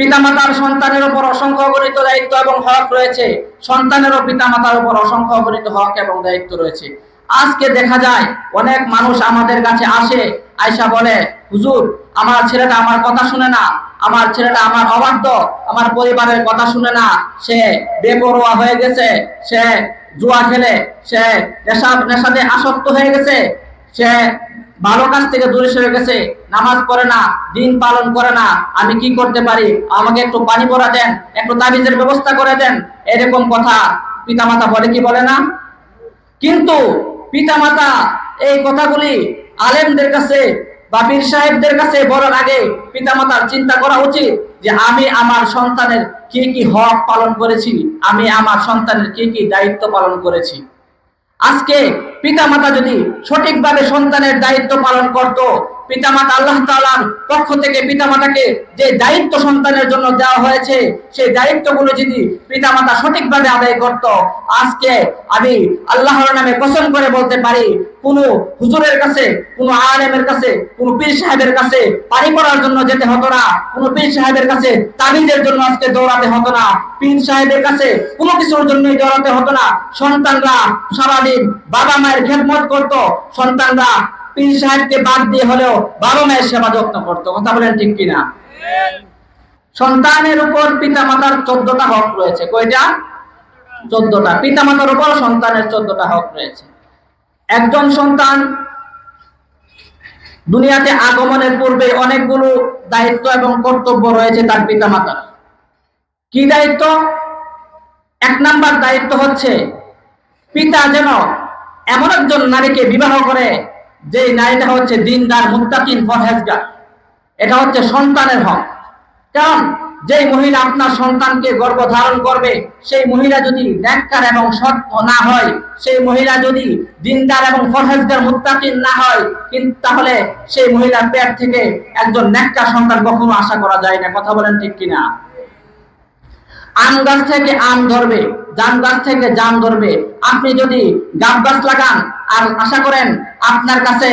পিতামাতার সন্তানের উপর অসংখ্য অগণিত দায়িত্ব এবং হক রয়েছে। সন্তানেরও পিতামাতার উপর অসংখ্য অগণিত হক এবং দায়িত্ব রয়েছে। আজকে দেখা যায়, অনেক মানুষ আমাদের কাছে আসে আয়সা বলে, হুজুর, আমার ছেলেটা আমার কথা শুনে না, আমার ছেলেটা আমার অবাধ্য, আমার পরিবারের কথা শুনে না, সে বেপরোয়া হয়ে গেছে, সে জুয়া খেলে, সে নেশা নেশাতে আসক্ত হয়ে গেছে, সে ভালো কাজ থেকে দূরে সরে গেছে, নামাজ পড়ে না, দিন পালন করে না, আমি কি করতে পারি? আমাকে একটু পানি পরা দেন, একটু তাবিজের ব্যবস্থা করে দেন, এরকম কথা পিতামাতা বলে কি বলে না? কিন্তু পিতামাতা এই কথাগুলি আলেমদের কাছে বা পীর সাহেবদের কাছে বলার আগে পিতামাতার চিন্তা করা উচিত যে আমি আমার সন্তানের কি কি হক পালন করেছি, আমি আমার সন্তানের কি কি দায়িত্ব পালন করেছি। আজকে পিতা মাতা যদি সঠিকভাবে সন্তানের দায়িত্ব পালন করত পিতামাতা আল্লাহ তাআলার পক্ষ থেকে পিতামাতাকে যে দায়িত্ব সন্তানের জন্য দেওয়া হয়েছে, সেই দায়িত্বগুলো যদি পিতামাতা সঠিকভাবে আদায় করত, আজকে আমি আল্লাহর নামে কসম করে বলতে পারি, কোন হুজুরের কাছে, কোন আলেমের কাছে, কোন পীর সাহেবের কাছে পানি পড়ার জন্য যেতে হতো না, কোন পীর সাহেবের কাছে তাবিজের জন্য আজকে দৌড়াতে হতো না, পীর সাহেবের কাছে কোনো কিছুর জন্যই দৌড়াতে হতো না। সন্তানরা সারাদিন বাবা মায়ের খেদমত করত, সন্তানরা পীর সাহেবকে বাদ দিয়ে হলেও বাবা মায়ের সেবা যত্ন করতো। কথা বলেন ঠিক কিনা? সন্তানের উপর পিতা মাতার চোদ্দটা হক রয়েছে। কয়টা? চোদ্দটা। পিতা মাতার উপর সন্তানের চোদ্দটা হক রয়েছে। একজন সন্তান দুনিয়াতে আগমনের পূর্বে অনেকগুলো দায়িত্ব এবং কর্তব্য রয়েছে তার পিতা মাতার কি দায়িত্ব? এক নাম্বার দায়িত্ব হচ্ছে, পিতা যেন এমন একজন নারীকে বিবাহ করে যে নারীটা হচ্ছে দিনদার, মুত্তাকিন ফরহেজগার এটা হচ্ছে সন্তানের হক। কারণ যেই মহিলা আপনার সন্তানকে গর্ভ ধারণ করবে, সেই মহিলা যদি ন্যাক্কার এবং সৎ না হয়, সেই মহিলা যদি দিনদার এবং ফরহেজগার মুত্তাকিন না হয়, কিন্তু তাহলে সেই মহিলার পেট থেকে একজন ন্যাক্কার সন্তান কখনো আশা করা যায় না। কথা বলেন ঠিক কিনা? আম গাছ থেকে আম ধরবে, জাম গাছ থেকে জাম ধরবে। আপনি যদি গাব গাছ লাগান আর আশা করেন আপনার কাছে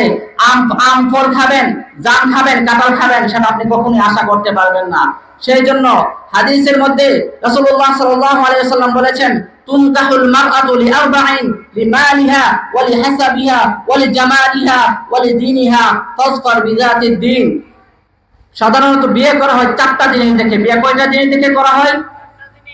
আম আম ফল খাবেন, জাম খাবেন, কাঁঠাল খাবেন সেটা আপনি কখনোই আশা করতে পারবেন না। সেই জন্য হাদিসের মধ্যে রাসূলুল্লাহ সাল্লাল্লাহু আলাইহি ওয়াসাল্লাম বলেছেন তুনকাহুল মারআতু লিআরবাইন লিমালিহা ওয়া লিহাসাবিহা ওয়া লিজামালিহা ওয়া লিদীনিহা ফাসফার বিযাতিদ দ্বীন সাধারণত বিয়ে করা হয় চারটা জিনিস দেখে। বিয়ে কয়টা জিনিস দেখে করা হয়?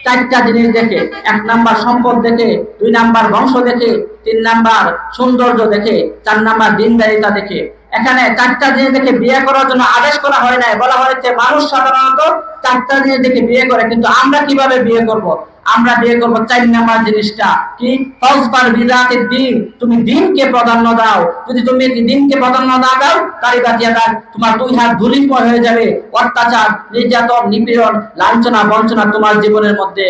চারটা জিনিস দেখে, এক নাম্বার সম্পদ দেখে, দুই নাম্বার বংশ দেখে, তিন নাম্বার সৌন্দর্য দেখে, চার নাম্বার দিনদারিতা দেখে। এখানে চারটা জিনিস দেখে বিয়ে করার জন্য আদেশ করা হয় নাই। বলা হয়েছে, মানুষ সাধারণত চারটা জিনিস দেখে বিয়ে করে, কিন্তু আমরা কীভাবে বিয়ে করব? আমরা বিয়ে করব চার নাম্বার জিনিসটা কি? ফৌজবার বিদাতে দিন। তুমি দিনকে প্রাধান্য দাও। যদি তুমি দিনকে প্রাধান্য না দাও তারি বাতিয়া দাও তোমার দুই হাত ধুলিময় হয়ে যাবে। অত্যাচার, নির্যাতন, নিপীড়ন, লাঞ্ছনা, বঞ্চনা তোমার জীবনের মধ্যে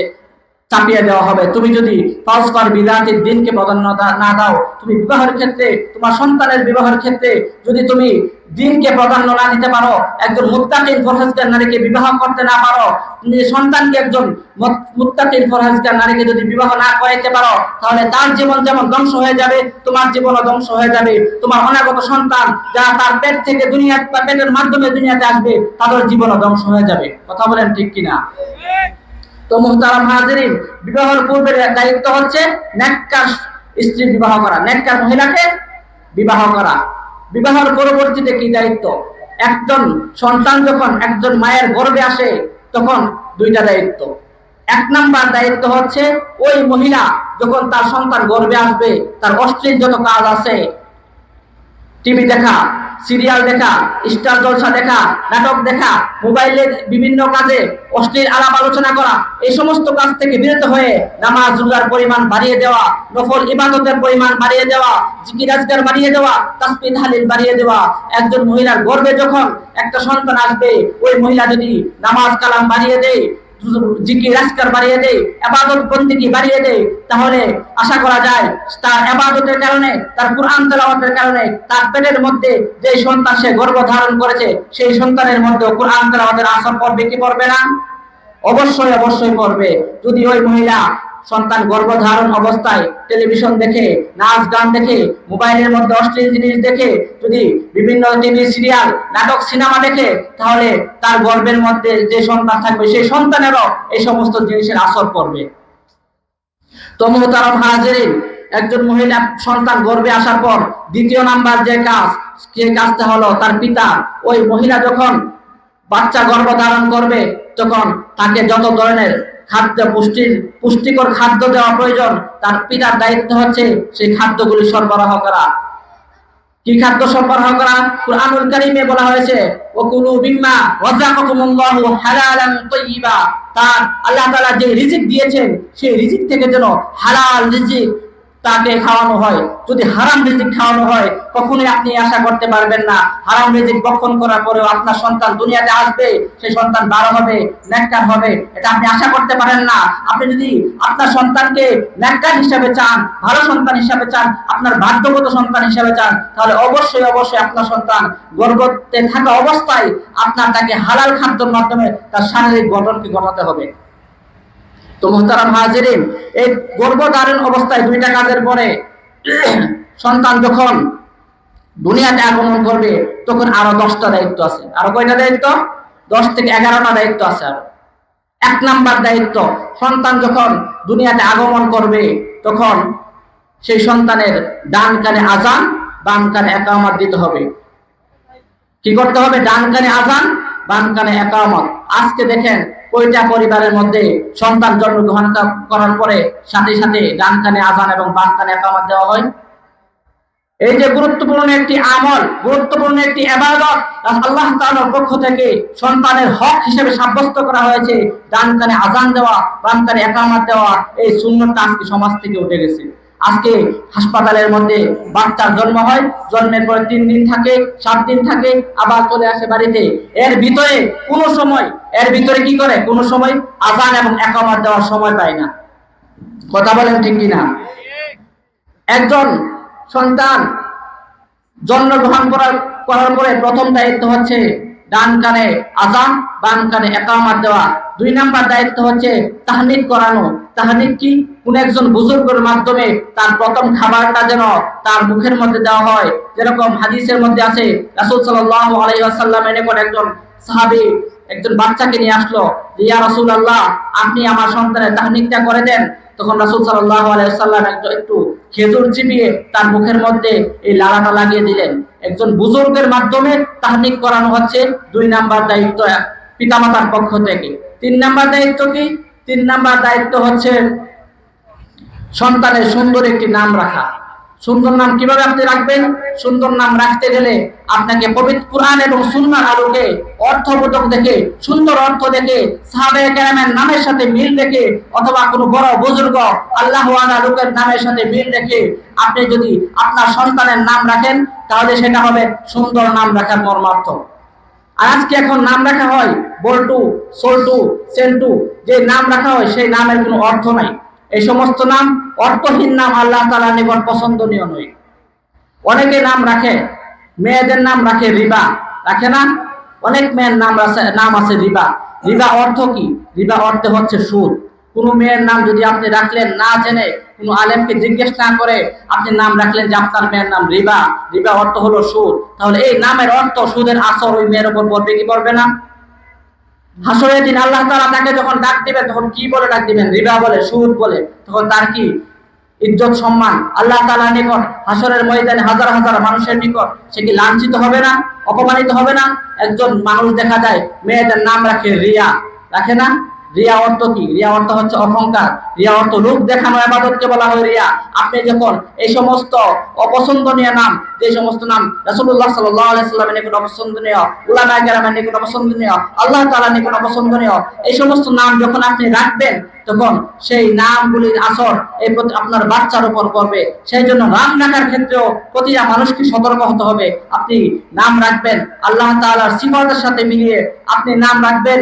চাপিয়ে দেওয়া হবে। তুমি যদি পারস্পর বিদাতের দিনকে প্রাধান্য না দাও, তুমি বিবাহের ক্ষেত্রে, তোমার সন্তানের বিবাহের ক্ষেত্রে যদি তুমি দিনকে প্রাধান্য না দিতে পারো, একজন মুত্তাকিন ফরহেজগার নারীকে বিবাহ করতে না পারো সন্তানকে একজন মুত- মুত্তাকিন ফরহেজগার নারীকে যদি বিবাহ না করাইতে পারো, তাহলে তার জীবন যেমন ধ্বংস হয়ে যাবে, তোমার জীবনও ধ্বংস হয়ে যাবে। তোমার অনাগত সন্তান যারা তার পেট থেকে দুনিয়া পেটের মাধ্যমে দুনিয়াতে আসবে, তাদের জীবনও ধ্বংস হয়ে যাবে। কথা বলেন ঠিক কিনা? তো মুহতারাম হাজিরিন, বিবাহের পূর্বের দায়িত্ব হচ্ছে নেককার স্ত্রী বিবাহ করা, নেককার মহিলাকে বিবাহ করা। বিবাহের পরবর্তীতে কি দায়িত্ব? একজন সন্তান যখন একজন মায়ের গর্বে আসে, তখন দুইটা দায়িত্ব। এক নাম্বার দায়িত্ব হচ্ছে ওই মহিলা যখন তার সন্তান গর্বে আসবে, তার অশ্লীল যত কাজ আছে, টিভি দেখা সিরিয়াল দেখা, স্টার জলসা দেখা, নাটক দেখা মোবাইলের বিভিন্ন কাজে অশ্লীল আলাপ আলোচনা করা, এই সমস্ত কাজ থেকে বিরত হয়ে নামাজ, রোজার পরিমাণ বাড়িয়ে দেওয়া, নফল ইবাদতের পরিমাণ বাড়িয়ে দেওয়া, জিকির আজগার বাড়িয়ে দেওয়া, তাসবিহ হালিল বাড়িয়ে দেওয়া। একজন মহিলার গর্বে যখন একটা সন্তান আসবে, ওই মহিলা যদি নামাজ কালাম বাড়িয়ে দেয় জিকির আজকার বাড়িয়ে দেয়, আবাদত বন্দিকে বাড়িয়ে দেয়, তাহলে আশা করা যায় তার আবাদতের কারণে, তার কোরআন তেলাওয়াতের কারণে, তার পেটের মধ্যে যে সন্তান সে গর্ভ ধারণ করেছে, সেই সন্তানের মধ্যে কোরআন তেলাওয়াতের আসর পড়বে কি পড়বে না? অবশ্যই অবশ্যই পড়বে। যদি ওই মহিলা সন্তান গর্ভধারণ অবস্থায় টেলিভিশন দেখে, নাচ গান দেখে, মোবাইলের মধ্যে অশ্লীল জিনিস দেখে, যদি বিভিন্ন টিভি সিরিয়াল নাটক সিনেমা দেখে, তাহলে তার গর্ভের মধ্যে যে সন্তান থাকবে, সেই সন্তানেরও এই সমস্ত জিনিসের আসর পড়বে। তো মোহতারাম হাজিরিন, একজন মহিলা সন্তান গর্ভে আসার পর দ্বিতীয় নাম্বার যে কাজ, যে কাজটা হলো তার পিতা, ওই মহিলা যখন বাচ্চা গর্ভ ধারণ করবে, তখন তাকে যত ধরনের খাদ্য পুষ্টির পুষ্টিকর খাদ্য দেওয়া প্রয়োজন। তার পিতার দায়িত্ব হচ্ছে সেই খাদ্যগুলি সরবরাহ করা। কি খাদ্য সরবরাহ করা? কুরআনুল কারীমে বলা হয়েছে, ওকুলু বিম্মা ওয়াজাকাকুমুল্লাহু হালালান তাইয়্যিবা তার আল্লাহ তাআলা যে রিজিক দিয়েছেন, সেই রিজিক থেকে যেন হালাল রিজিক তাকে খাওয়ানো হয়। যদি হারাম রিজিক খাওয়ানো হয়, কখনোই আপনি আশা করতে পারবেন না। হারাম রিজিক বক্ষণ করার পরেও আপনার সন্তান দুনিয়াতে আসবে, সেই সন্তান ভালো হবে নেককার হবে। এটা আপনি আশা করতে পারেন না। আপনি যদি আপনার সন্তানকে নেককার হিসাবে চান, ভালো সন্তান হিসাবে চান, আপনার ভাগ্যগত সন্তান হিসাবে চান, তাহলে অবশ্যই অবশ্যই আপনার সন্তান গর্ভতে থাকা অবস্থায় আপনার তাকে হালাল খাদ্যর মাধ্যমে তার শারীরিক গঠনকে ঘটাতে হবে। তো মোহতারাম হাজিরিন, এই গর্ভধারণ অবস্থায় দুইটা কাজের পরে সন্তান যখন দুনিয়াতে আগমন করবে, তখন আরও দশটা দায়িত্ব আছে। আরও কয়টা দায়িত্ব? দশ থেকে এগারোটা দায়িত্ব আছে আরও। এক নাম্বার দায়িত্ব, সন্তান যখন দুনিয়াতে আগমন করবে, তখন সেই সন্তানের ডান কানে আজান বাম কানে একামত দিতে হবে। কি করতে হবে? ডান কানে আজান বাম কানে একামত। আজকে দেখেন কয়টা পরিবারের মধ্যে সন্তান জন্মগ্রহণ করার পরে সাথে সাথে ডান কানে আজান এবং বাম কানে একামত দেওয়া হয়। এই যে গুরুত্বপূর্ণ একটি আমল, গুরুত্বপূর্ণ একটি এবাদত আল্লাহ তাআলার পক্ষ থেকে সন্তানের হক হিসেবে সাব্যস্ত করা হয়েছে। ডান কানে আজান দেওয়া বাম কানে একামত দেওয়া, এই শূন্যতা আজকে সমাজ থেকে উঠে গেছে। আজকে হাসপাতালের মধ্যে বাচ্চার জন্ম হয়, জন্মের পরে তিন দিন থাকে, সাত দিন থাকে, আবার চলে আসে বাড়িতে। এর ভিতরে কোনো সময়, এর ভিতরে কি করে? কোনো সময় আজান এবং একামত দেওয়ার সময় পায় না। কথা বলেন ঠিক কিনা? একজন সন্তান জন্মগ্রহণ করার করার পরে প্রথম দায়িত্ব হচ্ছে ডান কানে আজান বাম কানে একামাত দেওয়া। দুই নাম্বার দায়িত্ব হচ্ছে তাহনিক করানো। তাহনিক কি? কোন একজন বুজুর্গের মাধ্যমে তার প্রথম খাবারটা যেন তার মুখের মধ্যে দেওয়া হয়। যেরকম হাদিসের মধ্যে আছে, রাসূল আলাইহি ওয়াসাল্লামের নিকট একজন সাহাবী, একজন বাচ্চাকে নিয়ে আসলো। ইয়া ইয়া রাসূলুল্লাহ, আপনি আমার সন্তানের তাহনিকটা করে দেন। তখন রাসূল সাল্লাহ আলাইহি ওয়াসাল্লাম একটু খেজুর চিবিয়ে তার মুখের মধ্যে এই লালাটা লাগিয়ে দিলেন। একজন বুজুর্গের মাধ্যমে তাহনিক করানো হচ্ছে। দুই নাম্বার দায়িত্ব পিতামাতার পক্ষ থেকে। তিন নাম্বার দায়িত্ব কি? তিন নাম্বার দায়িত্ব হচ্ছে সন্তানের সুন্দর একটি নাম রাখা। সুন্দর নাম কীভাবে আপনি রাখবেন? সুন্দর নাম রাখতে গেলে আপনাকে পবিত্র কোরআন এবং সুন্নাহর আলোকে অর্থবোধক দেখে, সুন্দর অর্থ দেখে, সাহাবায়ে কেরামের নামের সাথে মিল রেখে অথবা কোনো বড় বুজুর্গ আল্লাহ লোকের নামের সাথে মিল রেখে আপনি যদি আপনার সন্তানের নাম রাখেন, তাহলে সেটা হবে সুন্দর নাম রাখার মর্মার্থ। আর আজকে এখন নাম রাখা হয় বল্টু, সোল্টু, সেন্টু, যে নাম রাখা হয় সেই নামের কোনো অর্থ নাই। এই সমস্ত নাম অর্থহীন নাম আল্লাহ তালা নিকট পছন্দনীয় নয়। অনেকে নাম রাখে, মেয়েদের নাম রাখে রিবা। রাখে না? অনেক মেয়ের নাম আছে নাম আছে রিবা। রিবা অর্থ কি? রিবা অর্থ হচ্ছে সুদ। কোনো মেয়ের নাম যদি আপনি রাখলেন না জেনে, কোনো আলেমকে জিজ্ঞেস না করে আপনি নাম রাখলেন যে আপনার মেয়ের নাম রিবা রিবা অর্থ হলো সুদ। তাহলে এই নামের অর্থ সুদের আসর ওই মেয়ের উপর পড়বে কি পড়বে না? হাসরের দিন আল্লাহ তালা তাকে যখন ডাক দিবেন, তখন কি বলে ডাক দিবেন? রিবা বলে, সুদ বলে। তখন তার কি? ইজ্জত, সম্মান। আল্লাহ তালা নিকট, হাসরের ময়দানে হাজার হাজার মানুষের নিকট সে কি লাঞ্ছিত হবে না? অপমানিত হবে না? একজন মানুষ দেখা যায় মেয়েদের নাম রাখে রিয়া। রাখে না? রিয়া অর্থ কি? রিয়া অর্থ হচ্ছে অহংকার। রিয়া অর্থ লোক দেখানো আবাদতকে বলা হয় রিয়া। আপনি যখন এই সমস্ত অপছন্দনীয় নাম, যে সমস্ত নাম আলাইহি সাল্লামের নিকট অপছন্দনীয় উলামা কেরামের নিকট অপছন্দনীয়, আল্লাহ তাআলার নিকট অপছন্দনীয়, এই সমস্ত নাম যখন আপনি রাখবেন, তখন সেই নামগুলির আসর এই আপনার বাচ্চার উপর পড়বে। সেই জন্য নাম রাখার ক্ষেত্রেও প্রতিটা মানুষকে সতর্ক হতে হবে। আপনি নাম রাখবেন, আল্লাহ তাআলার সিফাতের সাথে মিলিয়ে আপনি নাম রাখবেন।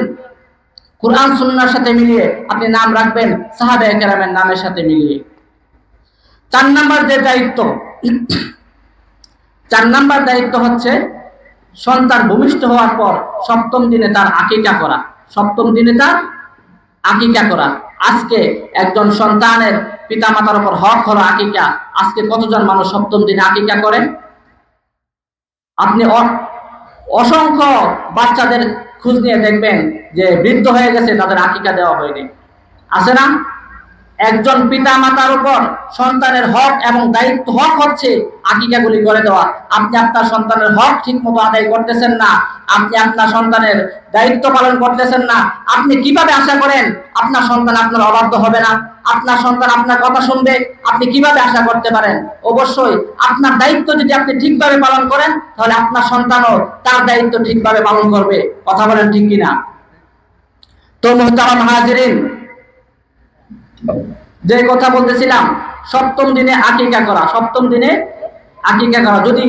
কোরআন, সুন্নার সাথে মিলিয়ে আপনি নাম রাখবেন সাহাবে কেরামের নামের সাথে মিলিয়ে। চার নাম্বার যে দায়িত্ব, চার নাম্বার দায়িত্ব হচ্ছে সন্তান ভূমিষ্ঠ হওয়ার পর সপ্তম দিনে তার আকিকা করা। সপ্তম দিনে তার আকিকা করা। আজকে একজন সন্তানের পিতামাতার উপর হক হলো আকিকা। আজকে কতজন মানুষ সপ্তম দিনে আকিকা করে? আপনি অসংখ্য বাচ্চাদের খোঁজ নিয়ে দেখবেন যে বৃদ্ধ হয়ে গেছে, তাদের আকিকা দেওয়া হয়নি। আছে না? একজন পিতা মাতার উপর সন্তানের হক এবং দায়িত্ব, হক হচ্ছে আকিকাগুলি করে দেওয়া। আপনি আপনার সন্তানের হক ঠিক মতো আদায় করতেছেন না, আপনি আপনার সন্তানের দায়িত্ব পালন করতেছেন না। আপনি কীভাবে আশা করেন আপনার সন্তান আপনার অবাধ্য হবে না? আপনার সন্তান আপনার কথা শুনবে, আপনি কীভাবে আশা করতে পারেন? অবশ্যই আপনার দায়িত্ব যদি আপনি ঠিকভাবে পালন করেন, তাহলে আপনার সন্তানও তার দায়িত্ব ঠিকভাবে পালন করবে। কথা বলেন ঠিক কিনা? তো মোহতারাম হাজিরিন, যে কথা বলতেছিলাম, সপ্তম দিনে আকিকা করা, সপ্তম দিনে আকিকা করা। যদি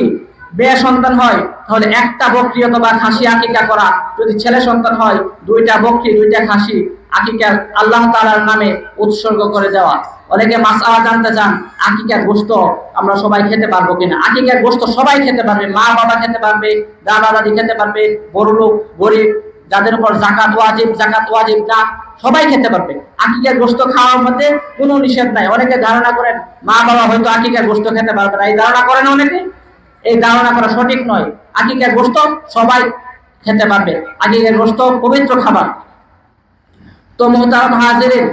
মেয়ে সন্তান হয়, তাহলে একটা বকরি অথবা খাসি আকিকা করা। যদি ছেলে সন্তান হয়, দুইটা বকরি, দুইটা খাসি। আকিকা আল্লাহ তাআলার নামে উৎসর্গ করে দেওয়া। অনেকে মাসআলা জানতে চান, আকিকার গোশত আমরা সবাই খেতে পারব কিনা? আকিকার গোশত সবাই খেতে পারবে, মা বাবা খেতে পারবে, দাদা দাদি খেতে পারবে, বড় লোক, গরিব, যাদের উপর জাকাত ওয়াজিব জাকাত ওয়াজিব না, সবাই খেতে পারবে। আকিকার গোশত খাওয়ার মধ্যে কোনো নিষেধ নাই। অনেকে ধারণা করেন, মা বাবা হয়তো আকিকার গোশত খেতে পারবে না। এই ধারণা করেন অনেকে? এই ধারণা করা সঠিক নয়। আকিকার গোশত সবাই খেতে পারবে। আকিকার গোশত পবিত্র খাবার। তো মোহতারাম হাজিরিন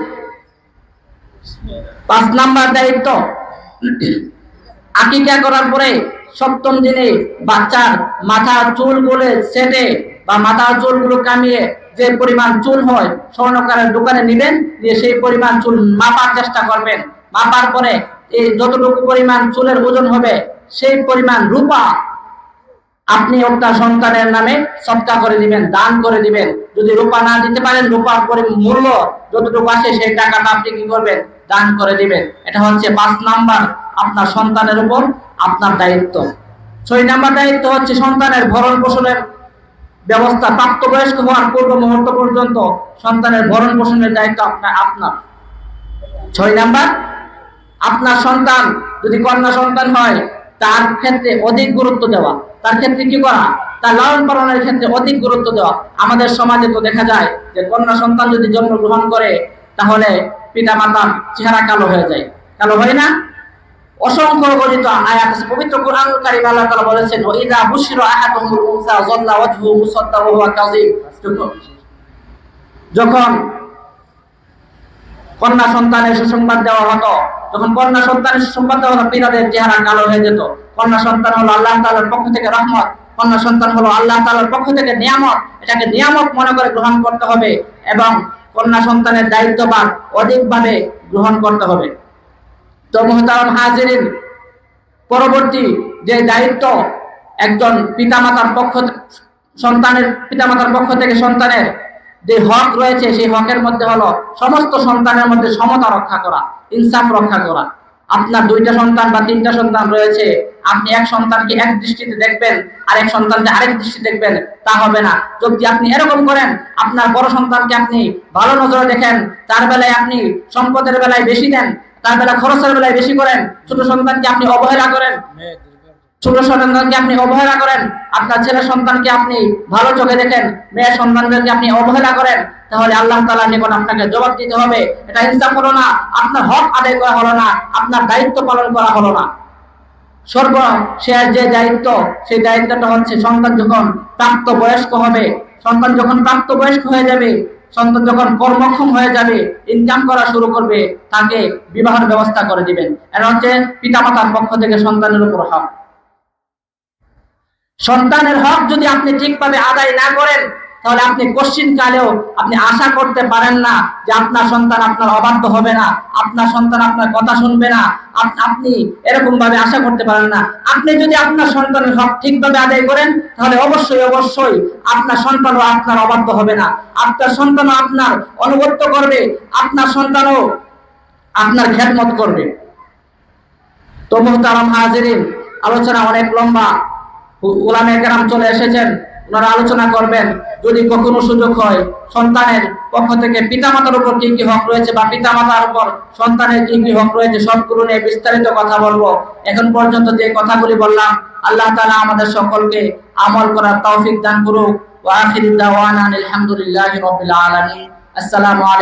পাঁচ নাম্বার দায়িত্ব। আকিকা করার পরে সপ্তম দিনে বাচ্চার মাথার চুলগুলো সেটে বা মাথার চুলগুলো কামিয়ে যে পরিমাণ চুল হয় স্বর্ণকারের দোকানে নেবেন দিয়ে সেই পরিমাণ চুল মাপার চেষ্টা করবেন। মাপার পরে এই যতটুকু পরিমাণ চুলের ওজন হবে, সেই পরিমাণ রূপা আপনি আপনার সন্তানের নামে সৎকা করে দিবেন, দান করে দিবেন। যদি রূপা না দিতে পারেন, রূপার পরে মূল্য যতটুকু আসে সেই টাকাটা আপনি কি করবেন? দান করে দিবেন। এটা হচ্ছে পাঁচ নাম্বার আপনার সন্তানের উপর, আপনার দায়িত্ব। ছয় নাম্বার দায়িত্ব হচ্ছে সন্তানের ভরণ পোষণের ব্যবস্থা। প্রাপ্তবয়স্ক হওয়ার পূর্ব মুহূর্ত পর্যন্ত সন্তানের ভরণ পোষণের দায়িত্ব আপনার আপনার। ছয় নাম্বার, আপনার সন্তান, যদি কন্যা সন্তান হয় তার ক্ষেত্রে অধিক গুরুত্ব দেওয়া। তার ক্ষেত্রে কি করা? তার লালন পালনের ক্ষেত্রে অধিক গুরুত্ব দেওয়া। আমাদের সমাজে তো দেখা যায় যে কন্যা সন্তান যদি জন্মগ্রহণ করে, তাহলে পিতা মাতার চেহারা কালো হয়ে যায়। কালো হয় না? অসংখ্য পবিত্র যখন কন্যা সন্তানের সুসংবাদ দেওয়া হতো যখন কন্যা সন্তানের দেওয়া হতো পিতাদের চেহারা কালো হয়ে যেত, কন্যা সন্তান হলো আল্লাহ তালার পক্ষ থেকে রহমত, কন্যা সন্তান হলো আল্লাহ তালার পক্ষ থেকে নিয়ামত, এটাকে নিয়ামত মনে করে গ্রহণ করতে হবে এবং কন্যা সন্তানের দায়িত্ববান অধিকভাবে গ্রহণ করতে হবে। তো মোহতারাম হাজিরিন, পরবর্তী যে দায়িত্ব একজন পিতামাতার পক্ষ সন্তানের পিতামাতার পক্ষ থেকে সন্তানের যে হক রয়েছে, সেই হকের মধ্যে হলো সমস্ত সন্তানের মধ্যে সমতা রক্ষা করা, ইনসাফ রক্ষা করা। আপনার দুইটা সন্তান বা তিনটা সন্তান রয়েছে, আপনি এক সন্তানকে এক দৃষ্টিতে দেখবেন, আর এক সন্তানকে আরেক দৃষ্টি দেখবেন, তা হবে না। যদি আপনি এরকম করেন, আপনার বড় সন্তানকে আপনি ভালো নজরে দেখেন, তার বেলায় আপনি সম্পদের বেলায় বেশি দেন, তার বেলা খরচের বেলায় বেশি করেন, ছোট সন্তানকে আপনি অবহেলা করেন ছোট সন্তানকে আপনি অবহেলা করেন, আপনার ছেলে সন্তানকে আপনি ভালো চোখে দেখেন মেয়ের সন্তানদেরকে আপনি অবহেলা করেন, তাহলে আল্লাহ তালা নিকট আপনাকে জবাব দিতে হবে। এটা ইনসাফ হলো না, আপনার হক আদায় করা হলো না, আপনার দায়িত্ব পালন করা হলো না। সর্বশেষ যে দায়িত্ব, সেই দায়িত্বটা হচ্ছে সন্তান যখন প্রাপ্ত বয়স্ক হবে, সন্তান যখন প্রাপ্ত বয়স্ক হয়ে যাবে, সন্তান যখন কর্মক্ষম হয়ে যাবে ইনকাম করা শুরু করবে, তাকে বিবাহের ব্যবস্থা করে দিবেন। এটা হচ্ছে পিতামাতার পক্ষ থেকে সন্তানের উপর হক সন্তানের হক যদি আপনি ঠিকভাবে আদায় না করেন, তাহলে আপনি কশ্চিন কালেও আপনি আশা করতে পারেন না যে আপনার সন্তান আপনার অবাধ্য হবে না, আপনার সন্তান আপনার কথা শুনবে না আপনি এরকম ভাবে আশা করতে পারেন না। আপনি যদি আপনার সন্তানের হক ঠিকভাবে আদায় করেন, তাহলে অবশ্যই অবশ্যই আপনার সন্তানও আপনার অবাধ্য হবে না। আপনার সন্তানও আপনার অনুগত্য করবে, আপনার সন্তানও আপনার খেদমত করবে। তো মোহতারাম হাজিরিন, আলোচনা অনেক লম্বা। ওলামে চলে এসেছেন, ওনারা আলোচনা করবেন, যদি কখনো সুযোগ হয়, সন্তানের পক্ষ থেকে উপর কি কি হক রয়েছে বা উপর সন্তানের কি কি হক রয়েছে, সবগুলো নিয়ে বিস্তারিত কথা বলব। এখন পর্যন্ত যে কথাগুলি বললাম, আল্লাহ তাআলা আমাদের সকলকে আমল করার তৌফিক দান করুক। ওয়া আখিরু দাওয়ানা আলহামদুলিল্লাহি আসসালামু আলাইকুম।